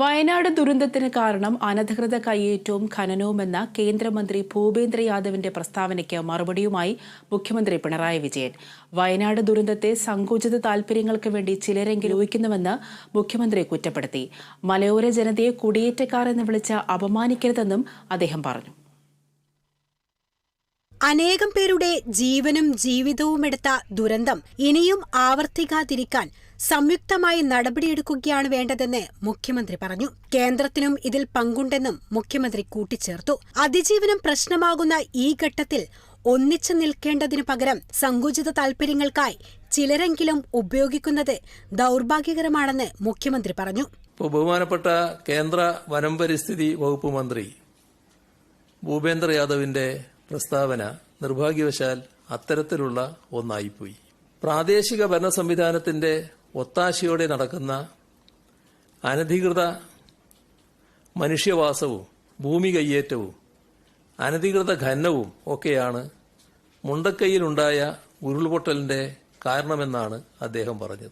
വയനാട് ദുരന്തത്തിന് കാരണം അനധികൃത കയ്യേറ്റവും ഖനനവുമെന്ന കേന്ദ്രമന്ത്രി ഭൂപേന്ദ്ര യാദവിന്റെ പ്രസ്താവനയ്ക്ക് മറുപടിയുമായി മുഖ്യമന്ത്രി പിണറായി വിജയൻ. വയനാട് ദുരന്തത്തെ സങ്കുചിത താൽപര്യങ്ങൾക്ക് വേണ്ടി ചിലരെങ്കിലും ഉപയോഗിക്കുന്നുവെന്ന് മുഖ്യമന്ത്രി കുറ്റപ്പെടുത്തി. മലയോര ജനതയെ കുടിയേറ്റക്കാർ എന്ന് വിളിച്ച് അപമാനിക്കരുതെന്നും അദ്ദേഹം പറഞ്ഞു. അനേകം പേരുടെ ജീവനും ജീവിതവും എടുത്ത ദുരന്തം ഇനിയും ആവർത്തിക്കാതിരിക്കാൻ സംയുക്തമായി നടപടിയെടുക്കുകയാണ് വേണ്ടതെന്ന് മുഖ്യമന്ത്രി പറഞ്ഞു. കേന്ദ്രത്തിനും ഇതിൽ പങ്കുണ്ടെന്നും മുഖ്യമന്ത്രി കൂട്ടിച്ചേർത്തു. അതിജീവനം പ്രശ്നമാകുന്ന ഈ ഘട്ടത്തിൽ ഒന്നിച്ചു നിൽക്കേണ്ടതിനു പകരം സങ്കുചിത താൽപര്യങ്ങൾക്കായി ചിലരെങ്കിലും ഉപയോഗിക്കുന്നത് ദൗർഭാഗ്യകരമാണെന്ന് മുഖ്യമന്ത്രി പറഞ്ഞു. ബഹുമാനപ്പെട്ട കേന്ദ്ര വനം പരിസ്ഥിതി വകുപ്പ് മന്ത്രി ഭൂപേന്ദ്ര യാദവിന്റെ പ്രസ്താവന നിർഭാഗ്യവശാൽ അത്തരത്തിലുള്ള ഒന്നായിപ്പോയി. പ്രാദേശിക ഭരണ സംവിധാനത്തിന്റെ ഒത്താശയോടെ നടക്കുന്ന അനധികൃത മനുഷ്യവാസവും ഭൂമി കയ്യേറ്റവും അനധികൃത ഖനനവും ഒക്കെയാണ് മുണ്ടക്കൈയിലുണ്ടായ ഉരുൾപൊട്ടലിന്റെ കാരണമെന്നാണ് അദ്ദേഹം പറഞ്ഞത്.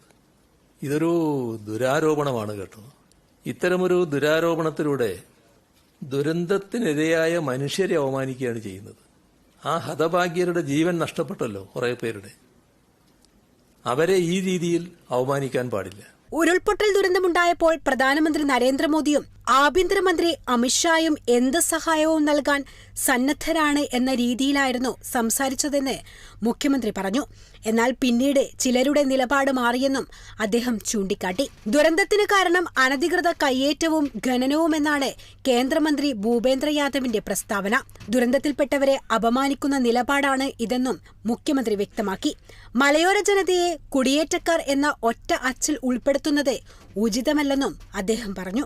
ഇതൊരു ദുരാരോപണമാണ് കേട്ടോ. ഇത്തരമൊരു ദുരാരോപണത്തിലൂടെ ദുരന്തത്തിനിരയായ മനുഷ്യരെ അവമാനിക്കുകയാണ് ചെയ്യുന്നത്. ആ ഹതഭാഗ്യരുടെ ജീവൻ നഷ്ടപ്പെട്ടല്ലോ കുറേ പേരുടെ. അവരെ ഈ രീതിയിൽ അവമാനിക്കാൻ പാടില്ല. ഉരുൾപൊട്ടൽ ദുരന്തമുണ്ടായപ്പോൾ പ്രധാനമന്ത്രി നരേന്ദ്രമോദിയും ആഭ്യന്തരമന്ത്രി അമിത്ഷായും എന്ത് സഹായവും നൽകാൻ സന്നദ്ധരാണ് എന്ന രീതിയിലായിരുന്നു സംസാരിച്ചതെന്ന് മുഖ്യമന്ത്രി പറഞ്ഞു. എന്നാൽ പിന്നീട് ചിലരുടെ നിലപാട് മാറിയെന്നും അദ്ദേഹം ചൂണ്ടിക്കാട്ടി. ദുരന്തത്തിന് കാരണം അനധികൃത കയ്യേറ്റവും ഖനനവുമെന്നാണ് കേന്ദ്രമന്ത്രി ഭൂപേന്ദ്ര യാദവിന്റെ പ്രസ്താവന. ദുരന്തത്തിൽപ്പെട്ടവരെ അപമാനിക്കുന്ന നിലപാടാണ് ഇതെന്നും മുഖ്യമന്ത്രി വ്യക്തമാക്കി. മലയോര ജനതയെ കുടിയേറ്റക്കാർ എന്ന ഒറ്റ അച്ചിൽ ഉൾപ്പെടുത്തുന്നത് ഉചിതമല്ലെന്നും അദ്ദേഹം പറഞ്ഞു.